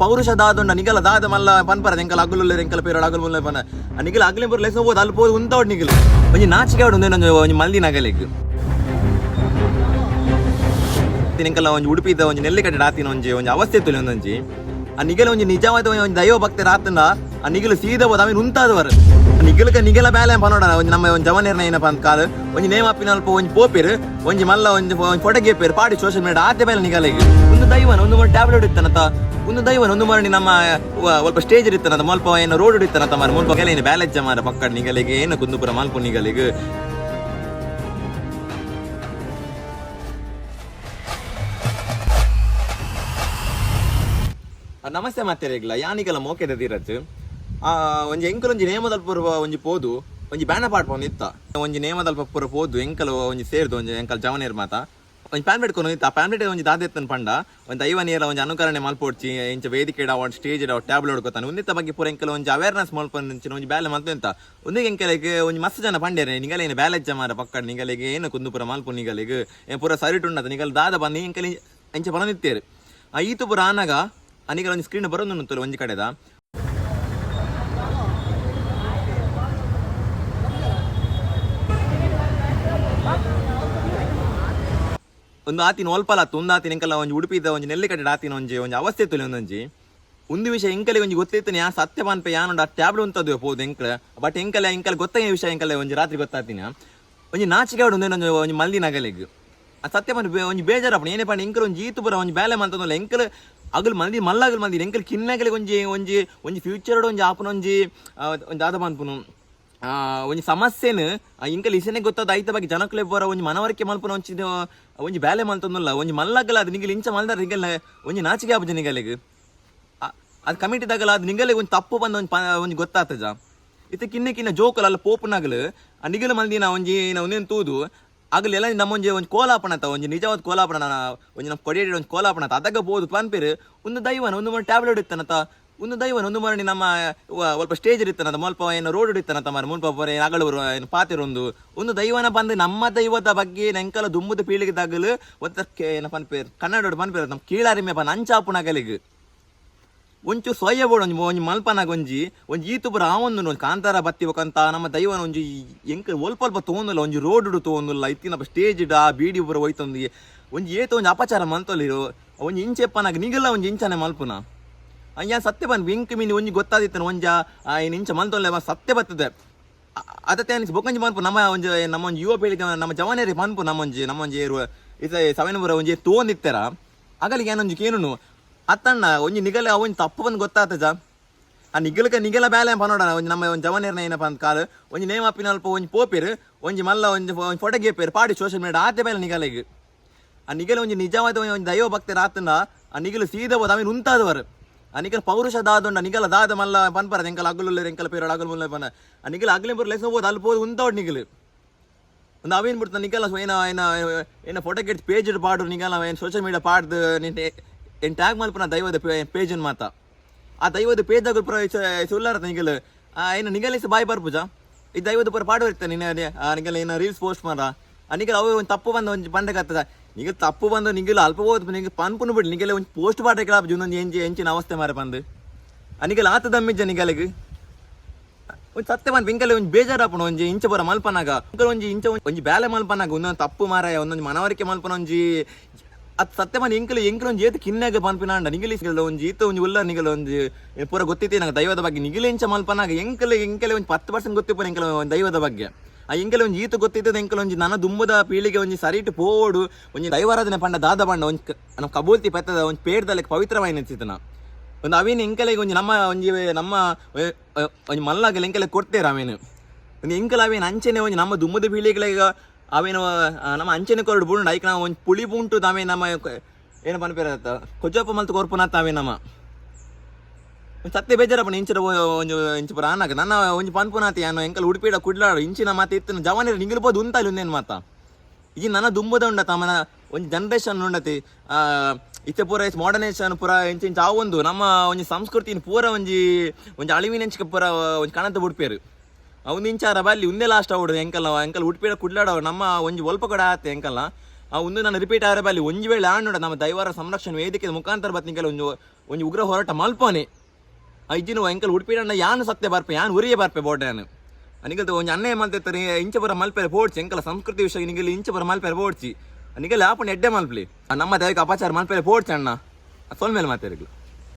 ಪೌರುಷ ದಾದುಂಡ ನಿಗಲ ದಾದ ಮಲ್ಲ ಪನ್ಪರ ಎಂಕಲ ಅಗಲು ಎಂಕಲ ಪೇರ ಅಗಲು ಮುಲ್ಲ ಪನ. ನಿಗಲ ಅಗ್ಲಿ ಬರ ಲೆಸ ಹೋದ ಅಲ್ಲಿ ಹೋದ್ ಉಂತ ನಿಗಲ. ಒಂಜಿ ನಾಚಿಕೆ ಆಡು ಒಂಜಿ ಮಲ್ದಿ ನಗಲಿಗ್ ಎಂಕಲ ಒಂಜಿ ಉಡುಪಿದ ಒಂಜಿ ನೆಲ್ಲಿಕಟ್ಟೆ ರಾತಿನ ಒಂಜಿ ಒಂಜಿ ಅವಸ್ಥೆ ತುಲಿ ಒಂದೊಂಜಿ ಆ ನಿಗಲ ಒಂಜಿ ನಿಜವಾದ ಒಂಜಿ ದೈವ ಭಕ್ತಿ ಆತನ ಆ ನಿಗಲು ಸೀದ ಹೋದ ಅವೇನು ಉಂತಾದವರ ನಿಗಲಕ ನಿಗಲ ಬ್ಯಾಲೆ ಪನೋಡ ಒಂಜಿ ನಮ್ಮ ಒಂಜಿ ಜವನೇರ್ನ ಏನಪ್ಪ ಅಂತ ಕಾಲು ಒಂಜಿ ನೇಮ್ ಅಲ್ಪ ಒಂಜಿ ಪೋಪೇರು ಒಂಜಿ ಮಲ್ಲ ಒಂಜಿ ಫೊಟಗೆ ಪೇರು ಪಾಡಿ ಸೋಶಿಯಲ್ ಮೀಡಿಯಾ ಆತೆ ಮೇಲೆ ನಿಗಲಿಗೆ ಒಂದು ದೈವನ ಒಂದು ಮಾಡಿ ಟ್ಯಾಬ್ಲೆಟ್ ಇತ್ತನತ ಒಂದು ದೈವನ ಒಂದು ಮಾಡಿ ನಮ್ಮ ಸ್ವಲ್ಪ ಸ್ಟೇಜ್ ಇರ್ತಾನತ ಮಲ್ಪ ಏನು ರೋಡ್ ಇಡ್ತಾನತ ಮಾರ ಮುಲ್ಪ ಕೆಲ ಏನು ಬ್ಯಾಲೆಜ್ಜ ಮಾರ ಪಕ್ಕಡ ನಿಗಲಿಗೆ ಏನು ಕುಂದುಪುರ ಮಲ್ಪ ನಿಗಲಿಗೆ ಆ, ನಮಸ್ತೆ ಮತ್ತೆ ರೇಗ್ಲ ಯಾನಿಗೆಲ್ಲ ಮೋಕೆದ ತೀರತ್ ಆ ಒಂಜಿ ಎಂಕಲ್ ಒಂಜಿ ನೇಮದಲ್ಪ ಪೂರ್ವ ಒಂಜಿ ಪೋದು, ಒಂಜಿ ಬ್ಯಾನ ಪಾಟ್ ಪೋನ್ ಇತ್ತ. ಒಂಜಿ ನೇಮದಲ್ಪ ಪೂರ ಪೋದು, ಎಂಕಲು ಒಂಜಿ ಸೇರ್ದು, ಒಂಜಿ ಎಂಕಲ್ ಜವನೇರ್ ಮಾತ. ಒಂಜಿ ಪ್ಯಾನ್ ಕೊಂಡು ಇತ್ತ ಆ ಪ್ಯಾನ್ ಒಂಜಿ ದಾದ ಎತ್ತನ ಪಂಡ, ಒಂದು ಐವ ನೀರ ಒಂಜಿ ಅನುಕರಣೆ ಮಲ್ಪೋಡ್ಚಿ, ಇಂಚ ವೇದಿಕೆ ಒಂದು ಸ್ಟೇಜ್ ಇಡ ಟ್ಯಾಬ್ಲೆಟ್ ಹೊಡ್ಕೊತಾನೆ ಒಂದಿತ್ತ ಬಗ್ಗೆ ಪೂರ ಎಂಕಲು ಒಂಜಿ ಅವೇರ್ನೆಸ್ ಮಲ್ಪಂಚಿನ ಒಂಜಿ ಬ್ಯಾಲೆ ಮಲ್ತು ಅಂತ ಒಂದಿಗೆ ಎಂಕಲಿಗೆ ಒಂಜಿ ಮಸ್ತ್ ಜನ ಪಂಡೇರೆ ನಿಗಲ ಏನು ಬ್ಯಾಲೆಜ್ಜ ಮಾರ ಪಕ್ಕಡ, ನಿಗಲಿಗೆ ಏನು ಕುಂದುಪುರ ಮಲ್ಪು ನಿಗಲಿಗೆ ಪೂರ ಸರಿಟ್ ಉಂಡತ ನಿಗಲ್ ದಾದ ಬಂದು ಎಂಕಲಿ ಎಂಚ ಬಂದಿತ್ತೇರು ಆ ಈತು ಪುರ ಆನಾಗ ಅನಿಗಲ ಒಂದು ಸ್ಕ್ರೀನ್ ಬರೋದು ಒಂದು ಒಂಜಿ ಕಡೆದ. ಒಂದು ಆತಿನ ಒಲ್ಪಲತ್ತು ಒಂದು ಆತಿನ ಎಂಕಲ್ಲ ಒಂಜಿ ಉಡುಪಿದ ಒಂಜಿ ನೆಲ್ಲಿಕಡೆ ಆತಿನ ಒಂಜಿ ಒಂಜಿ ಅವಸ್ಥೆ ತುಲಿ ಒಂದೊಂಜಿ. ಒಂದು ವಿಷಯ ಎಂಕಲೆ ಒಂಜಿ ಗೊತ್ತಿತ್ತು ಯಾ ಸತ್ಯ ಪಾನ್ಪೆ ಯಾನುಂಡ ಆ ಟ್ಯಾಬ್ಲೆಟ್ ಉಂತದ್ದು ಪೋದು ಎಂಕಲ ಬಟ್ ಎಂಕಲೆ ಎಂಕಲ್ ಗೊತ್ತಾಗ ವಿಷಯ ಎಂಕಲೆ ಒಂಜಿ ರಾತ್ರಿ ಗೊತ್ತಾತಿನ ಒಂಜಿ ನಾಚಿಕೆ ಒಂದು ಒಂದೇ ಒಂಜಿ ಮಲ್ಲಿ ನಗಲಿಗ್. ಆ ಸತ್ಯ ಪಾನ್ ಒಂಜಿ ಬೇಜಾರಪ್ಪ ಏನೇ ಪಾಡಿ ಎಂಕಲ್ ಒಂಜಿ ಈತು ಬರ ಒಂಜಿ ಬ್ಯಾಲೆ ಮಂತಂದಲ್ಲ ಎಂಕಲ್ ಅಗಲ್ ಮಂದಿ ಮಲ್ಲಗಲ್ ಮಂದಿ, ಎಂಕಲ್ ಕಿನ್ನಗಲಿಗೆ ಒಂಜಿ ಒಂಜಿ ಒಂಜಿ ಫ್ಯೂಚರ್ ಒಂಜಿ ಆಪನ ಒಂಜಿ ಒಂದು ಆದ ಒಂಜಿ ಸಮಸ್ಯೆನ್ ಇಂಕಲ್ ಇಸನೆ ಗೊತ್ತಾದ, ಐತ ಬಗ್ಗೆ ಜನಕ್ಕೆ ಬರೋ ಒಂಜಿ ಮನವರಿಕೆ ಮಲ್ಪನ ಒಂಚಿ ಒಂಜಿ ಬ್ಯಾಲೆ ಮಲ್ತೊಂದುಲ್ಲ, ಒಂಜಿ ಮಲ್ಲಗಲ ಅದು ನಿಂಗೆ ಇಂಚ ಮಲ್ದಾರ ನಿಂಗಲ್ ಒಂಜಿ ನಾಚಿಕೆ ಆಪಜ ನಿಗಲಿಗ್. ಅದು ಕಮಿಟಿದಾಗಲ್ಲ ಅದು ನಿಂಗಲೆ ಒಂಜಿ ತಪ್ಪು ಬಂದ ಪ- ಒಂಜಿ ಗೊತ್ತಾತಜ. ಇತ್ತ ಕಿನ್ನ ಕಿನ್ನ ಜೋಕಲ್ ಅಲ್ಲ ಪೋಪುನಾಗಲು ಆ ನಿಗಲ ಮಲ್ದಿನ ಒಂಜಿ ಒಂದೇನು ತೂದು ಆಗಲಿ ಎಲ್ಲ ನಮ್ಮ ಒಂದು ಕೋಲಾಪಣ ಆತ ಒಂದು ನಿಜವಾದ ಕೋಲಾಪಣ ಒಂಜಿ ನಮ್ಮ ಕೊಡಿಯಡಿ ಒಂದು ಕೋಲಾಪಣ ಆತ ಅದಾಗ ಬೋದು ಪನ್ಪೇರು, ಒಂದು ದೈವನ, ಒಂದು ಟ್ಯಾಬ್ಲೆಟ್ ಇತ್ತಾನತ ಒಂದು ದೈವನ, ಒಂದು ಮರಣಿ ನಮ್ಮ ಸ್ವಲ್ಪ ಸ್ಟೇಜ್ ಇರ್ತಾನ ಮಲ್ಪ ಏನು ರೋಡ್ ಇಡ್ತಾನತ ಮಾರ ಮುಲ್ಪ ಅಗಳು ಏನು ಪಾತಿರೊಂದು. ಒಂದು ದೈವನ ಬಂದು ನಮ್ಮ ದೈವದ ಬಗ್ಗೆ ನೆಂಕಲ ದುಮ್ಮದ ಪೀಳಿಗೆದಾಗಲು ಒತ್ತಕ್ಕೆ ಏನಪ್ಪ ಪನ್ಪೇರ್ ಕನ್ನಡ ಪನ್ಪೇರ್ ನಮ್ಮ ಕೀಳಾರಿಮೆ ಪನ್ ಅಂಚಾಪುನಗಲಿಗೆ ಒಂಚು ಸೊಯ್ಯ ಬೋಡ, ಒಂಜಿ ಒಂಜಿ ಮಲ್ಪನಾಗ ಒಂಜಿ ಈತು ಬರ ಆವೊಂದು ಒಂದು ಕಾಂತಾರ ಬತ್ತಿ ಬತ್ತಿಬೇಕಂತ ನಮ್ಮ ದೈವನ ಒಂಜು ಎಂಕ ಒಲ್ಪ ಅಲ್ಪ ತೋಂದಿಲ್ಲ, ಒಂಜು ರೋಡ್ ಇಡು ತೋಂದಿಲ್ಲ, ಇತ್ತಿನ ಸ್ಟೇಜ್ ಇಡ ಬೀಡಿ ಬರ ಹೋಯ್ತೊಂದಿಗೆ. ಒಂಜಿ ಏತ ಒಂದು ಅಪಚಾರ ಮಂತೊಲಿರು, ಒಂಜಿ ಇಂಚೆಪ್ಪನಾಗ ನಿಗಲ್ಲ ಒಂಜಿ ಇಂಚನೆ ಮಲ್ಪುನ. ಅಯ್ಯ, ಸತ್ಯ ಬಂದ್. ವಿಂಕ್ ಮಿನಿ ಒಂಜಿ ಗೊತ್ತಾದಿತ್ತನ ಒಂಜ, ಆ ಇನ್ ಇಂಚ ಮಂತೊಲ್ಲ ಸತ್ಯ ಬರ್ತದೆ. ಅದತ್ತೆ ಅನಿಸ್ ಬೊಕ್ಕಂಜಿ ಮನ್ಪು, ನಮ್ಮ ಒಂಜಿ ನಮ್ಮ ಒಂಜಿ ಯುವ ಪೀಳಿಗೆ, ನಮ್ಮ ಜವನೇರಿ ಒಂಜಿ ನಮ್ಮೊಂಜಿ ನಮ್ಮೊಂಜಿ ಏರು ಇಸ ಸವೆನ್ ಬರ ಒಂಜಿ ತೋಂದಿತ್ತರ ಅಗಲಿಗೆ ಏನೊಂಜಿ ಕೇನು ಅತ್ತಣ್ಣ, ಒಂಜಿ ನಿಗಲ, ಒಂಜಿ ತಪ್ಪು ಬಂದು ಗೊತ್ತಾತಜ ಆ ನಿಗಲಕ ನಿಗಲ ಬ್ಯಾಲೆ ಪನೋಡ ಒಂಜಿ ನಮ್ಮ ಒಂಜಿ ಜವನೇರ್ನ ಏನಪ್ಪ ಅಂತ ಕಾಲು. ಒಂಜಿ ನೇಮ್ ಅಪ್ಪಿನ ಅಲ್ಪ ಒಂಜಿ ಪೋಪೆರ್, ಒಂಜಿ ಮಲ್ಲ, ಒಂಜಿ ಒಂಜಿ ಫೊಟಗೆ ಪೇರು ಪಾಡಿ ಸೋಷಿಯಲ್ ಮೀಡಿಯಾ ಆತೆ ಬೇಲೆ ನಿಗಲಿಗೆ. ಆ ನಿಗಲ ಒಂಜಿ ನಿಜವಾದ ಒಂಜಿ ದೈವ ಭಕ್ತರ ಆತನ ಆ ನಿಗಲು ಸೀದ ಹೋದ ಅವೇನು ಉಂತಾದವರು. ಆ ನಿಗಲ ಪೌರುಷ ದಾದುಂಡ ನಿಗಲ ದಾದ ಮಲ್ಲ ಪನ್ಪರ ಎಂಕಲ ಅಗಲು ಎಂಕಲ ಪೇರ ಅಗಲು ಮುಲ್ಲ ಪನ ಆ ನಿಗಲ ಅಗ್ಲಿ ಬರ್ ಲೆಸ ಹೋದ್ ಅಲ್ಲಿ ಹೋದ ಉಂತಾವಡ್ ನಿಗಲು ಒಂದು ಅವೇನು ಬಿಡ್ತ ನಿಗಲ ಏನ ಏನ ಏನ ಫೋಟೋ ಕೆಟ್ಟ ಪೇಜ್ ಪಾಡು ನಿಗಲ ಏನು ಸೋಷಿಯಲ್ ಮೀಡಿಯಾ ಪಾಡ್ದು ನಿನ್ನ ಏನು ಟ್ಯಾಗ್ ಮಲ್ಪನ ದೈವದ ಪೇಜನ್ ಮಾತ ಆ ದೈವದ ಪೇಜ್ ಪೇಜ್ದಾಗ ಪುರ ಸುಳ್ಳಾರತ ನಿಗಲು ಏನು ನಿಗಲಿಸ ಬಾಯಿ ಬರ್ಪುಜ ಈ ದೈವದ ಪುರ ಪಾಡು ಇರ್ತಾನೆ ನಿನ್ನ ನಿಗಲ ಏನು ರೀಲ್ಸ್ ಪೋಸ್ಟ್ ಮಾಡ ಆ ನಿಗಲ ಅವು ಒಂದು ತಪ್ಪು ಬಂದ ಒಂದು ಬಂಡಗತ್ತದ ನಿಗಲ್ ತಪ್ಪು ಬಂದು ನಿಂಗೆಲ್ಲ ಅಲ್ಪ ಹೋದ್ ನಿಗ ಪನ್ಪುನು ಬಿಡಿ. ನಿಂಗೆಲ್ಲ ಒಂದು ಪೋಸ್ಟ್ ಪಾಡಕ್ಲ ಜೀವನ ಎಂಚಿ ಎಂಚಿನ ಅವಸ್ಥೆ ಮಾರ ಬಂದು ಅನಿಗೆಲ್ಲ ನಿಗಲ್ ಆತ ದಮ್ಮಿಜ್ಜ ನಿಗಲಿಗೆ ಒಂಜಿ ಸತ್ಯ ಬಂದು ಬೆಂಕಲ್ಲಿ ಒಂದು ಬೇಜಾರಾಪುಣ ಒಂಜಿ ಇಂಚ ಬರ ಮಲ್ಪನಾಗ. ಇಂಕಲ್ ಒಂಜಿ ಇಂಚ ಒಂಜಿ- ಬ್ಯಾಲೆ ಮಲ್ಪನಾಗ, ಒಂದೊಂದು ತಪ್ಪು ಮಾರಾಯ, ಒಂದೊಂದು ಮನವರಿಕೆ ಮಲ್ಪನ ಒಂಜಿ. ಅದು ಸತ್ಯ ಬಂದು ಎಂಕಲ್ ಎಂಕಲ್ ಒಂಜಿ ಏತು ಕಿನ್ನಾಗ ಪನ್ಪಿನಾಂಡ. ನಿಗಲಿಸ್ಗಲ್ಲ ಒಂಜಿ ಈತ ಒಂಜಿ ಉಲ್ಲ ನಿಗಲ ಒಂದು ಪೂರ ಗೊತ್ತಿತ್ತೆ ನಂಗೆ ದೈವದ ಬಗ್ಗೆ. ನಿಗಲಿ ಇಂಚ ಮಲ್ಪನಾಗ ಎಂಕಲ್ ಎಂಕಲೆ ಒಂದು ಪತ್ತು ಪರ್ಸೆಂಟ್ ಗೊತ್ತಿಪ್ಪ ಎಂಕಲ್ ದೈವದ ಬಗ್ಗೆ. ಆ ಎಂಕಲ್ ಒಂಜಿ ಈತ ಗೊತ್ತಿದ್ದದ ಎಂಕಲ್ ಒಂಜಿ ನನ್ನ ದುಂಬದ ಪೀಳಿಗೆ ಒಂಜಿ ಸರಿಟ್ ಪೋಡು, ಒಂಜಿ ದೈವಾರಾಧನೆ ಪಂಡ ದಾದ ಪಂಡ, ಒಂಜಿ ನಮ ನಮ್ಮ ಕಬೂಲ್ತಿ ಪೆತ್ತದ ಒಂಜಿ ಪೇಡ್ದಲ್ಲ ಪವಿತ್ರವಾಗಿ ನೆಚ್ಚಿತನ ಒಂದು ಅವೇನು ಎಂಕಲೆಗೆ ಒಂಜಿ ನಮ್ಮ ಒಂಜಿ ನಮ್ಮ ಒಂಜಿ ಮಲ್ಲಾಗಲ ಎಂಕಲೆ ಕೊಡ್ತೇರ ಅವೇನು. ಒಂದು ಎಂಕಲ ಅವೇನು ಅಂಚೆನೆ ಒಂಜಿ ನಮ್ಮ ದುಮ್ಮದ ಪೀಳಿಗೆಗ ಅವೇನು ನಮ್ಮ ಅಂಚೆನೆ ಕೊರಡು ಬುಂಡು, ಐಕ್ ನಾವು ಒಂಜಿ ಪುಳಿ ಬುಂಟು ಅವೆ ನಮ್ಮ ಏನು ಪನ್ಪೇರ ಕೊಜ್ಜಪ್ಪ ಮಲ್ತು ಕೊರ್ಪುನತ್ತ ಅವೆ ನಮ್ಮ. ಒಂದ್ ಸತ್ಯ ಬೇಜಾರಪ್ಪ ಇಂಚರ ಒಂದು ಇಂಚು ಪುರ ಅನ್ನಕ್ಕೆ ನನ್ನ ಒಂಜಿ ಪನ್ಪುನಾತಿ ಅನ್ನು ಎಂಕಲ್ ಉಡುಪಿಡ ಕುಡ್ಲಾಡ, ಇಂಚಿನ ಮಾತು ಇತ್ತು ಜವಾನಿರ ನಿಂಗಿಲ್ಬೋದು ಉಂತಾಲಿ ಒಂದೇನು ಮಾತ? ಈ ನನ್ನ ದುಂಬದ ಉಂಡ ತಮ್ಮನ ಒಂದು ಜನರೇಷನ್ ಉಂಡತಿ. ಇತ್ತೆ ಪೂರ ಮಾಡರ್ನೇಷನ್ ಪೂರ ಇಂಚ ಇಂಚ ಆ ಒಂದು. ನಮ್ಮ ಒಂದು ಸಂಸ್ಕೃತಿನ ಪೂರ ಒಂಜಿ ಒಂಜಿ ಅಳಿವಿನೆಂಚಿಕ ಪೂರ ಒಂದು ಕಣಂತ ಉಡುಪಿಯರು. ಅವ್ನು ಇಂಚಾರ ಬಲ್ಲಿ ಒಂದೇ ಲಾಸ್ಟ್ ಅವಡು ಎಂಕಲ್ಲ ಎಂಕಲ್ ಉಡುಪಿಡ ಕುಡ್ಲಾಡೋ ನಮ್ಮ ಒಂದು ಒಲ್ಪ ಕೂಡ ಆತೆ ಎಂಕಲ್ಲ ಆ ಒಂದು ನಾನು ರಿಪೀಟ್ ಆದ್ರೆ ಬಲ್ಲಿ ಒಂಜಿ ವೇಳೆ ಆಣೋಡ ನಮ್ಮ ದೈವಾರ ಸಂರಕ್ಷಣೆ ವೇದಿಕೆ ಮುಖಾಂತರ ಬತ್ನಿಕಲ್ ಒಂದು ಒಂದು ಉಗ್ರ ಹೋರಾಟ ಮಲ್ಪನೆ. ಐಜಿನ ಎಂಕಲ್ ಉಡುಪಿಡಣ್ಣ ಯಾನು ಸತ್ಯ ಬರ್ಪೆ ಯಾನು ಉರಿಯೇ ಬರ್ಪೆ ಬೋಡ್ಯಾನು ಅನಿಗಲ್ತ ಒಂಜಿ ಅನ್ಯಾಯ ಮಲ್ತೆತ್ತಾರೆ ಇಂಚ ಬರ ಮಲ್ಪೆರೆ ಪೋಡ್ಚಿ ಎಂಕಲ ಸಂಸ್ಕೃತಿ ವಿಷಯ ನಿಗಲಿ ಇಂಚ ಬರ ಮಲ್ಪೆರೆ ಪೋಡ್ಚಿ ನಿಗಲಿ ಆಪಣ ಎಡ್ಡೆ ಮಲ್ಪಲಿ. ನಮ್ಮ ದೇವಕ್ಕೆ ಅಪಚಾರ ಮಲ್ಪೆರೆ ಪೋಡ್ಚಿ ಅಣ್ಣ. ಸೊಲ್ ಮೇಲೆ ಮಾತಾಡಿಗ್ಲು